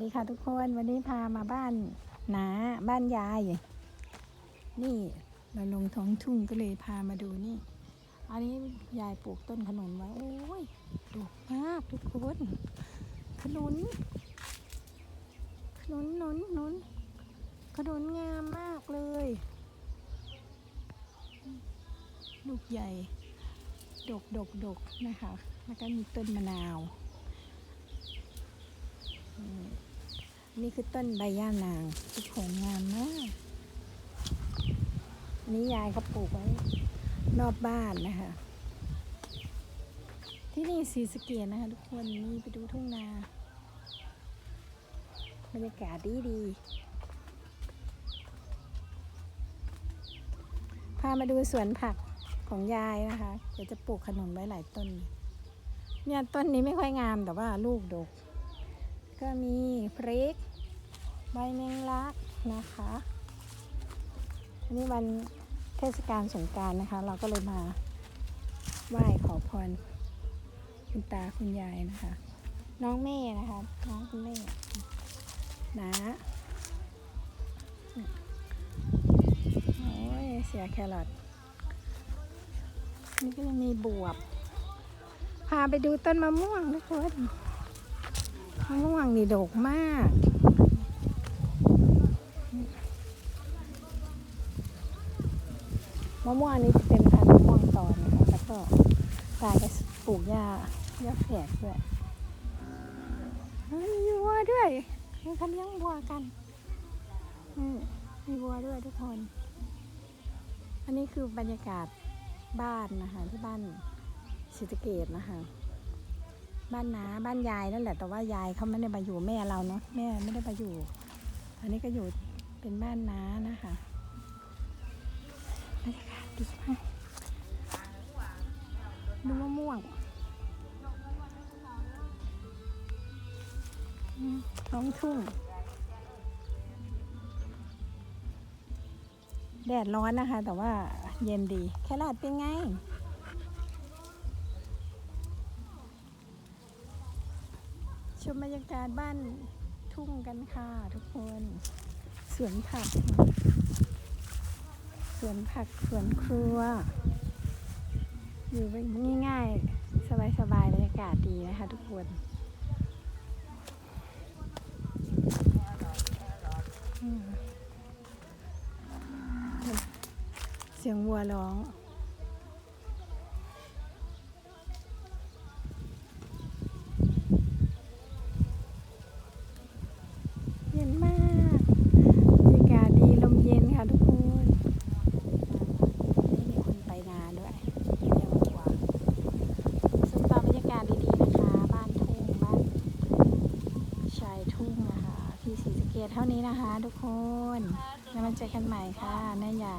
สวัสดีค่ะทุกคนวันนี้พามาบ้านนาบ้านยาย นี่เราลงท้องทุ่งก็เลยพามาดูนี่ อันนี้ยายปลูกต้นขนุนไว้ โอ้ยดกมากทุกคนขนุนขนุนนุนนุนขนุนงามมากเลยลูกใหญ่ ดกดกดกนะคะ แล้วก็มีต้นมะนาวอืม นี่คือต้นใบย่านางที่โงงามมากนนี้ยายเขาปลูกไว้นอกบ้านนะคะ ที่นี่สีสเกียนะคะ ทุกคนนี่ไปดูทุ่งนาบรรยากาศดีดีพามาดูสวนผักของยายนะคะ เดี๋ยวจะปลูกขนุนไว้หลายต้น เนี่ยต้นนี้ไม่ค่อยงามแต่ว่าลูกดก ก็มีพริก ใบแมงลักนะคะันนี้วันเทศกาลสงการนะคะ เราก็เลยมาไหว้ขอพรคุณตาคุณยายนะคะ น้องแม่นะคะ น้องคุณแม่นะโอ้ยเสียแครอทนี่ก็จะมีบวบ พาไปดูต้นมะม่วงทุกคนมะม่วงนี่ดกมาก มะม่วงนี้จะเป็นพันธุ์มะม่วงตอนนะคะแล้วก็ตาจะปลูกหญ้าหญ้าแฝกด้วยมีวัวด้วยให้เขาเลี้ยงวัวกันมีวัวด้วยทุกคน อันนี้คือบรรยากาศบ้านนะคะที่บ้านศรีสะเกดนะคะ บ้านนาบ้านยายนั่นแหละ แต่ว่ายายเขาไม่ได้มาอยู่แม่เราเนาะแม่ไม่ได้มาอยู่ อันนี้ก็อยู่เป็นบ้านน้านะคะ ดีมากดูมะม่วงท้องทุ่ง แดดร้อนนะคะ แต่ว่าเย็นดี แครอทเป็นไงชมบรรยากาศบ้านทุ่งกันค่ะทุกคน สวนผัก สวนผักสวนครัว อยู่แบบง่ายๆ สบายๆบรรยากาศดีนะคะทุกคนเสียงวัวร้อง นะคะที่ศรีสะเกดเท่านี้นะคะ ทุกคน แล้วมาเจอกันใหม่ค่ะแม่ใหญ่